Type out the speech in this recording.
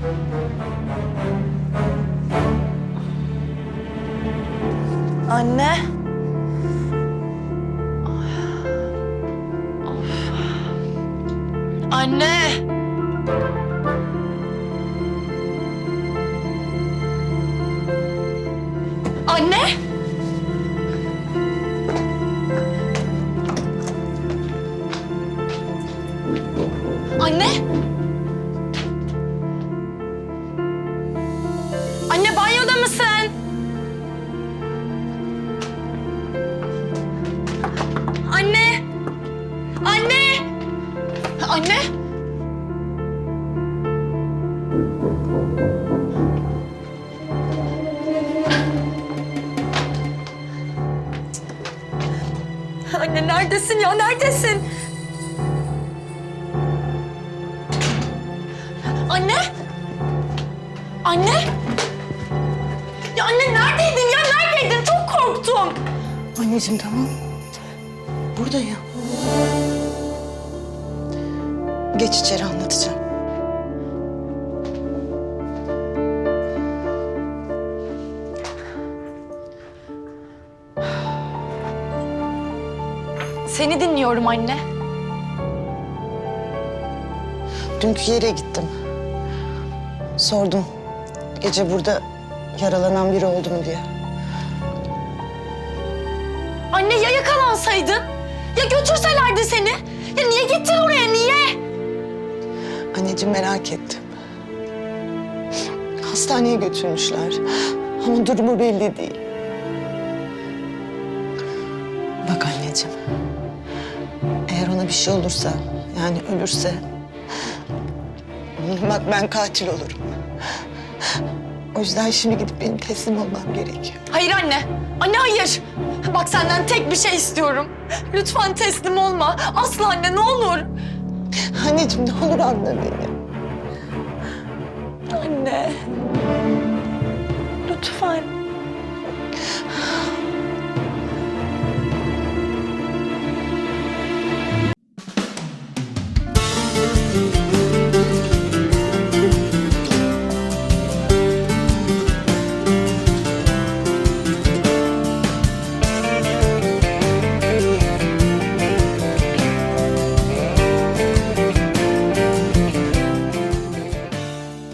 Anne. Of. Anne. Anne. Anne. Anne banyoda mısın? Anne! Anne! Anne! Anne neredesin ya? Neredesin? Anne? Anne? Ya anne neredeydin ya? Neredeydin? Çok korktum. Anneciğim tamam. Buradayım. Geç içeri anlatacağım. Seni dinliyorum anne. Dünkü yere gittim. Sordum. Gece burada yaralanan biri oldu mu diye. Anne ya yakalansaydın? Ya götürselerdi seni? Ya niye gittin oraya niye? Anneciğim merak ettim. Hastaneye götürmüşler. Ama durumu belli değil. Bak anneciğim. Eğer ona bir şey olursa, yani ölürse... Bak ben katil olurum. O yüzden şimdi gidip benim teslim olmam gerekiyor. Hayır anne. Anne hayır. Bak senden tek bir şey istiyorum. Lütfen teslim olma. Asla anne ne olur. Anneciğim ne olur anla beni. Anne. Lütfen.